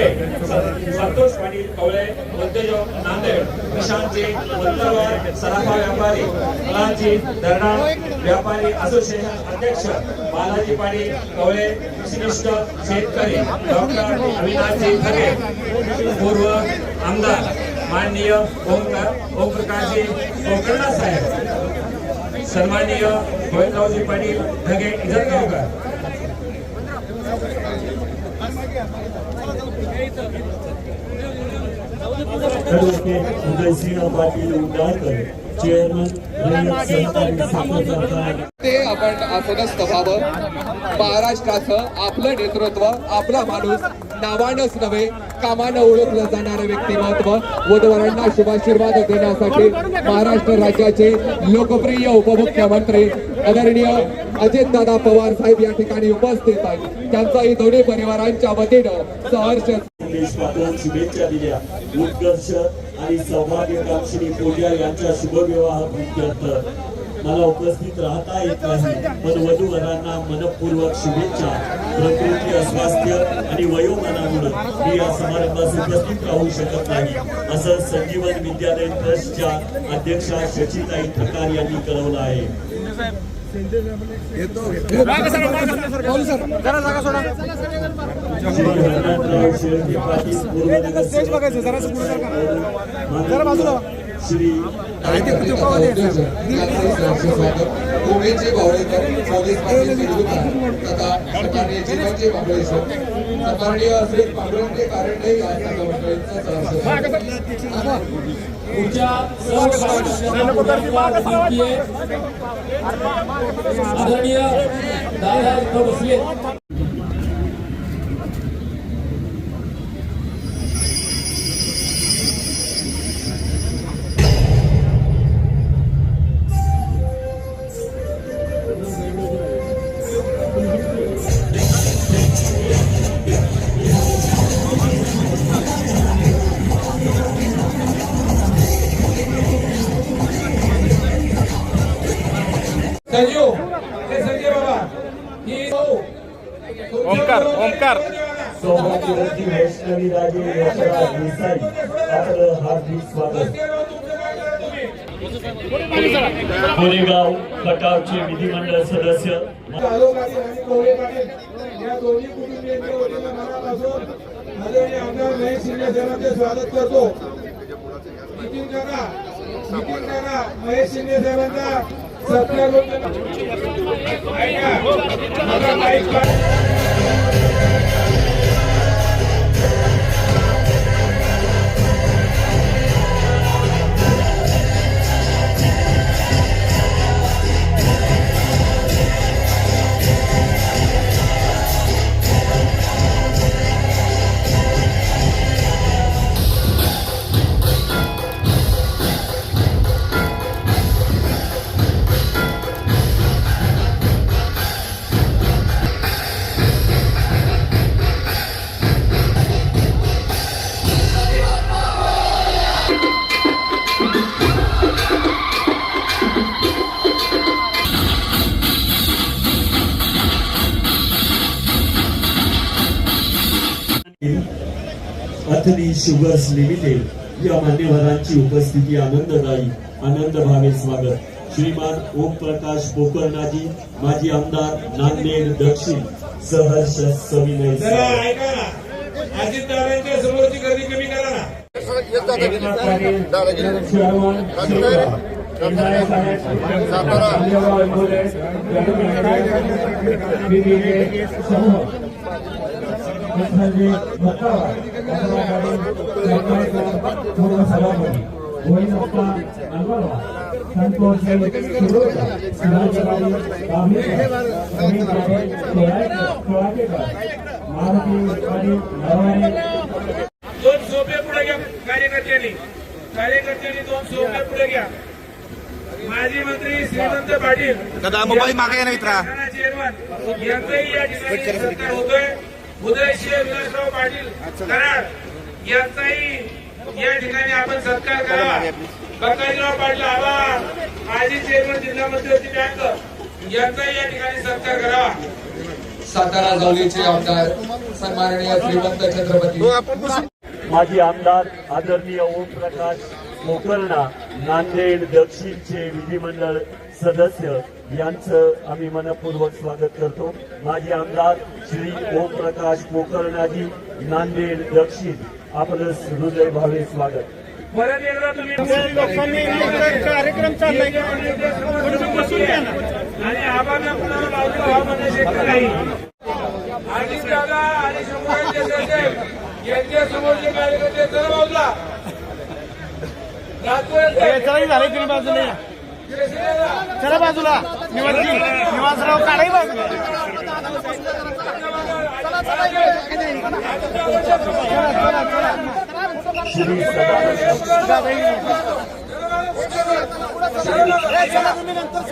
मध्ये संतोष पाटील कवळे उद्योजक नांदेड प्रशांतजी उत्तरवार सराफा व्यापारी मुलांची धरणा व्यापारी असोसिएशन अध्यक्ष बालाजी पाटील कवळे विशिष्ट शेतकरी डॉक्टर अविनाशजी खरे पूर्व आमदार माननीय ओमकार ओमप्रकाशजी गोकर्णा साहेब सन्माननीय गोविंदरावजी पाटील ढगे इजतगावकर. ॲडव्होकेट उदयसिंह पाटील उंडाळकर चेअरमन रयत सहकारी ते आपण आपणच तपावं. महाराष्ट्राचं आपलं नेतृत्व आपला माणूस नावानच नव्हे कामानं ओळखलं जाणारं व्यक्तिमत्व. वधवारांना शुभाशीर्वाद देण्यासाठी महाराष्ट्र राज्याचे लोकप्रिय उपमुख्यमंत्री आदरणीय अजितदादा पवार साहेब या ठिकाणी उपस्थित आहेत. त्यांचाही दोन्ही परिवारांच्या वतीनं सहर्ष शुभेच्छा दिल्या. उत्कर्ष आणि सौभाग्यकांक्षिणी पूजा यांच्या शुभविवाह प्रित्यर्थ मला उपस्थित राहता येत नाही पण वधूवरांना मनपूर्वक शुभेच्छा. प्रकृती अस्वास्थ्य आणि वयोमानामुळे मी या समारंभास उपस्थित राहू शकत नाही. असं संजीवन विद्यालय ट्रस्टच्या अध्यक्षा शशीताई ठकार यांनी कळवलं आहे. श्री हरनाथराव भावळेकर तथा सन्माननीय जीवनजी पुढच्या आदरणीय दादा इथं बसले संजू हे संजय बाबा. ही ओमकार ओमकार सौभाग्यवती वैष्णवी राजे यशराज देसाई. आपलं हार्दिक स्वागत. कोरेगाव खटावचे विधिमंडळ सदस्य. जाधव पाटील आणि कोळे पाटील या दोन्ही कुटुंबियांच्या वतीनं मनापासून आदरणीय आमदार महेश शिंदे साहेबांचे स्वागत करतो. नितीन काका नितीन काका महेश शिंदे साहेबांचा सत्कार अथनी शुगर्स लिमिटेड या मान्यवरांची उपस्थिती आनंददायी. आनंद भावे स्वागत. श्रीमान ओम प्रकाश पोकर्णाजी माजी आमदार नांदेड दक्षिण. सहर्ष सविनय जरा स्वागत. ऐका ना. कमी करा ना दोन सोपे पुढे घ्या कार्यकर्त्यांनी कार्यकर्त्यांनी दोन सोपे पुढे घ्या माजी मंत्री श्रीमंत पाटील दादा मोबाईल मागे या ना मित्रा? यांचाही या ठिकाणी होतोय. उदयशिव विलासराव पाटील कराड यांचाही या ठिकाणी आपण सत्कार करावा बकाजीराव पाटील आभार. माजी चेअरमन जिल्हा मध्यवर्ती बँक यांचाही या ठिकाणी सत्कार करावा सातारा जवळचे आमदार सन्माननीय श्रीमंत छत्रपती. माजी आमदार आदरणीय ओमप्रकाश मोकर्णा नांदेड दक्षिणचे विधिमंडळ सदस्य यांचं आम्ही मनपूर्वक स्वागत करतो. माजी आमदार श्री ओमप्रकाश मोकर्णाजी नांदेड दक्षिण. आपलं हृदय भावे स्वागत. परत एकदा तुम्ही कार्यक्रम चाललाय आणि आबांना कुणाला शक्य नाही. आणि दादा आणि शंभराचे सचिव यांच्या समोरचे कार्यकर्ते सर्व बाजूला. राजपुरात चला झालं की बाजूला या. चला बाजूला निवास निवासराव काढाई बाजूला चला तुम्ही नंतर